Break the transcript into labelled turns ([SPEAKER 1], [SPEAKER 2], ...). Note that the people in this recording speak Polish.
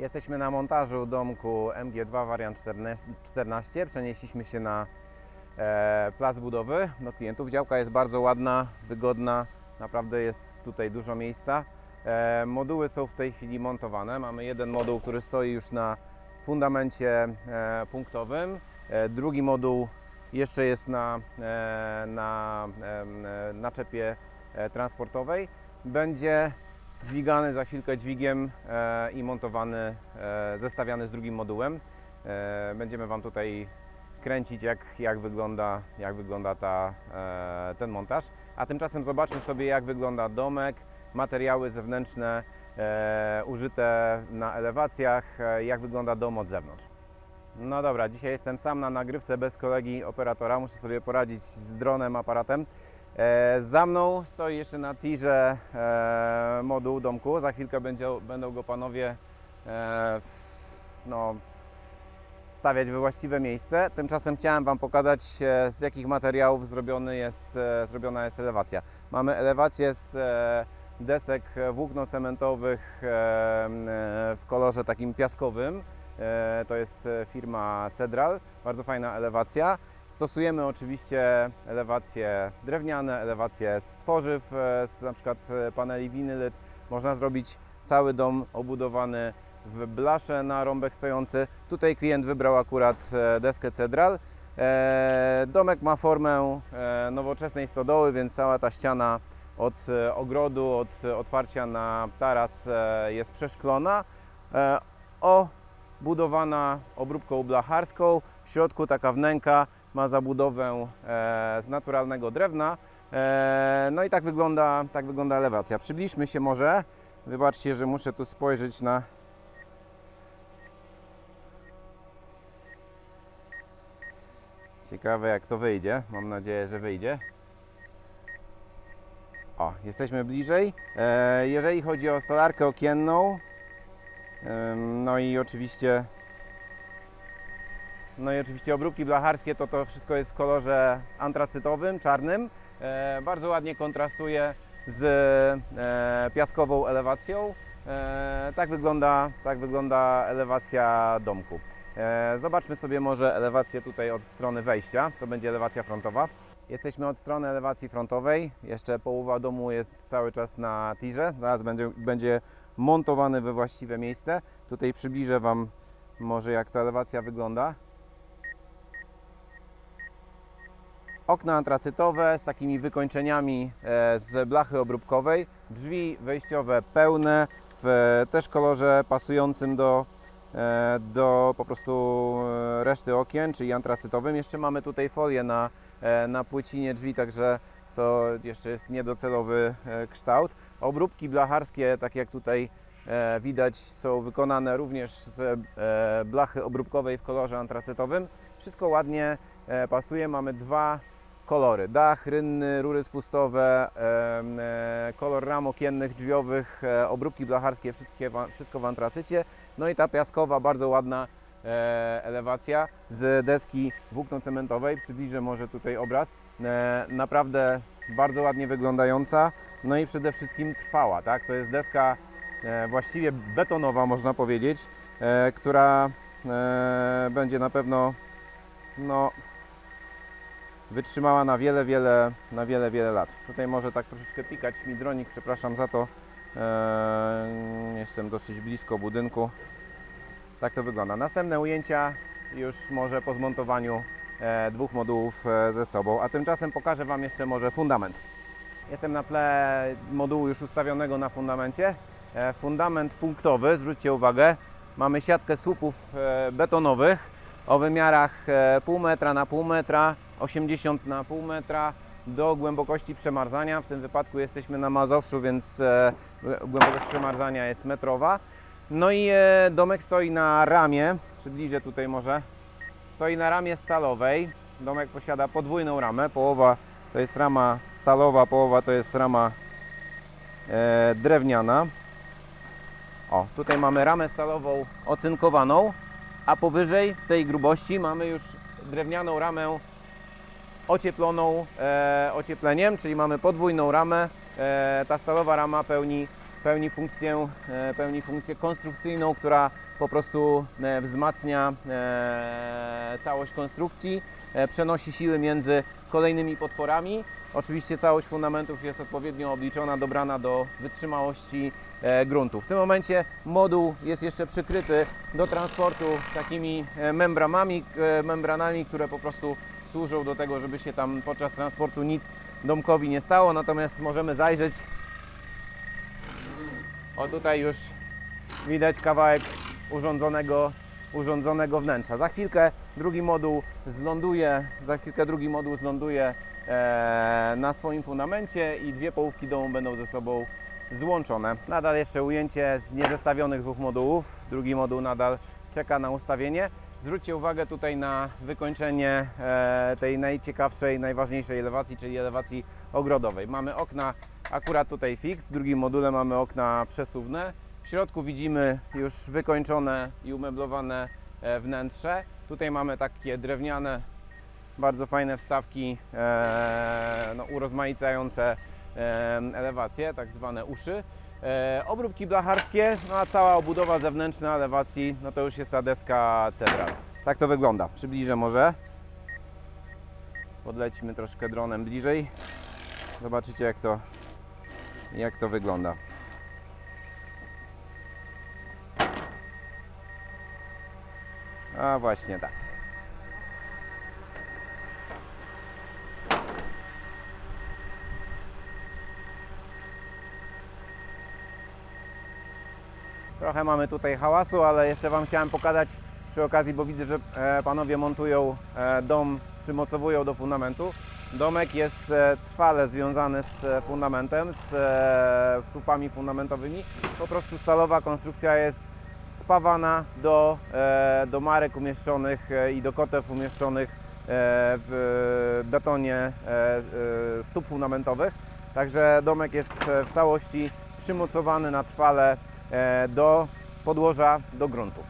[SPEAKER 1] Jesteśmy na montażu domku MG2 wariant 14 14. Przenieśliśmy się na e, plac budowy do klientów. Działka jest bardzo ładna, wygodna, naprawdę jest tutaj dużo miejsca. E, moduły są w tej chwili montowane. Mamy jeden moduł, który stoi już na fundamencie e, punktowym. Drugi moduł jeszcze jest na, na naczepie transportowej. Będzie dźwigany za chwilkę dźwigiem e, i montowany, e, zestawiany z drugim modułem. E, będziemy Wam tutaj kręcić, jak, jak wygląda, jak wygląda ta, ten montaż. A tymczasem zobaczmy sobie, jak wygląda domek, materiały zewnętrzne użyte na elewacjach, jak wygląda dom od zewnątrz. No dobra, dzisiaj jestem sam na nagrywce bez kolegi operatora. Muszę sobie poradzić z dronem, aparatem. E, za mną stoi jeszcze na tirze e, moduł domku. Za chwilkę będzie, będą go panowie e, no, stawiać we właściwe miejsce. Tymczasem chciałem Wam pokazać, z jakich materiałów zrobiony jest, zrobiona jest elewacja. Mamy elewację z desek włókno-cementowych m, e, w kolorze takim piaskowym. E, To jest e, firma Cedral, bardzo fajna elewacja. Stosujemy oczywiście elewacje drewniane, elewacje z tworzyw, e, z na przykład paneli winylit. Można zrobić cały dom obudowany w blasze na rąbek stojący. Tutaj klient wybrał akurat deskę Cedral. Domek ma formę nowoczesnej stodoły, więc cała ta ściana od ogrodu, od otwarcia na taras jest przeszklona. E, Obudowana obróbką blacharską. W środku taka wnęka ma zabudowę e, z naturalnego drewna. E, No i tak wygląda, tak wygląda elewacja. Przybliżmy się może. Wybaczcie, że muszę tu spojrzeć na Ciekawe jak to wyjdzie. Mam nadzieję, że wyjdzie. O, jesteśmy bliżej. E, jeżeli chodzi o stolarkę okienną, no i oczywiście no i oczywiście obróbki blacharskie, to to wszystko jest w kolorze antracytowym, czarnym. E, bardzo ładnie kontrastuje z e, piaskową elewacją. E, tak, wygląda, tak wygląda elewacja domku. Zobaczmy sobie może elewację tutaj od strony wejścia. To będzie elewacja frontowa. Jesteśmy od strony elewacji frontowej. Jeszcze połowa domu jest cały czas na tirze. Zaraz będzie, będzie montowany we właściwe miejsce. Tutaj przybliżę Wam może jak ta elewacja wygląda. Okna antracytowe z takimi wykończeniami e, z blachy obróbkowej. Drzwi wejściowe pełne w też kolorze pasującym do, e, do po prostu e, reszty okien, czyli antracytowym. Jeszcze mamy tutaj folię na, na płycinie drzwi, także to jeszcze jest niedocelowy e, kształt. Obróbki blacharskie, tak jak tutaj e, widać, są wykonane również z e, blachy obróbkowej w kolorze antracytowym. Wszystko ładnie pasuje. Mamy dwa kolory. Dach rynny, rury spustowe, kolor ram okiennych, drzwiowych, obróbki blacharskie, wszystkie, wszystko w antracycie. No i ta piaskowa, bardzo ładna elewacja z deski włókno-cementowej. Przybliżę może tutaj obraz. E, Naprawdę bardzo ładnie wyglądająca. No i przede wszystkim trwała, tak? To jest deska e, właściwie betonowa, można powiedzieć, e, która e, będzie na pewno no, wytrzymała na wiele, wiele, na wiele, wiele lat. Tutaj może tak troszeczkę pikać mi dronik, przepraszam za to. Jestem dosyć blisko budynku. Tak to wygląda. Następne ujęcia już może po zmontowaniu e, dwóch modułów e, ze sobą, a tymczasem pokażę Wam jeszcze może fundament. Jestem na tle modułu już ustawionego na fundamencie. E, fundament punktowy, zwróćcie uwagę, mamy siatkę słupów betonowych o wymiarach pół metra na pół metra, 80 na pół metra do głębokości przemarzania. W tym wypadku jesteśmy na Mazowszu, więc głębokość przemarzania jest metrowa. No i e, domek stoi na ramie, przybliżę tutaj może. Stoi na ramie stalowej. Domek posiada podwójną ramę. Połowa to jest rama stalowa, połowa to jest rama e, drewniana. O, tutaj mamy ramę stalową ocynkowaną, a powyżej w tej grubości mamy już drewnianą ramę ocieploną e, ociepleniem, czyli mamy podwójną ramę. E, ta stalowa rama pełni pełni funkcję, e, pełni funkcję konstrukcyjną, która po prostu e, wzmacnia e, całość konstrukcji, przenosi siły między kolejnymi podporami. Oczywiście całość fundamentów jest odpowiednio obliczona, dobrana do wytrzymałości gruntu. W tym momencie moduł jest jeszcze przykryty do transportu takimi membranami, membranami, które po prostu służą do tego, żeby się tam podczas transportu nic domkowi nie stało. Natomiast możemy zajrzeć. O tutaj już widać kawałek urządzonego, urządzonego wnętrza. Za chwilkę drugi moduł zląduje, za chwilkę drugi moduł zląduje e, na swoim fundamencie i dwie połówki domu będą ze sobą złączone. Nadal jeszcze ujęcie z niezestawionych dwóch modułów. Drugi moduł nadal czeka na ustawienie. Zwróćcie uwagę tutaj na wykończenie e, tej najciekawszej, najważniejszej elewacji, czyli elewacji ogrodowej. Mamy okna akurat tutaj fix, w drugim module mamy okna przesuwne. W środku widzimy już wykończone i umeblowane e, wnętrze. Tutaj mamy takie drewniane, bardzo fajne wstawki e, no, urozmaicające e, elewacje, tak zwane uszy. Obróbki blacharskie, no a cała obudowa zewnętrzna elewacji, no to już jest ta deska Cedral. Tak to wygląda. Przybliżę może. Podlecimy troszkę dronem bliżej. Zobaczycie jak to, jak to wygląda. A właśnie tak. Trochę mamy tutaj hałasu, ale jeszcze Wam chciałem pokazać przy okazji, bo widzę, że e, panowie montują e, dom, przymocowują do fundamentu. Domek jest e, trwale związany z e, fundamentem, z e, słupami fundamentowymi. Po prostu stalowa konstrukcja jest spawana do, do marek umieszczonych i do kotew umieszczonych w betonie stóp fundamentowych. Także domek jest w całości przymocowany na trwale do podłoża, do gruntu.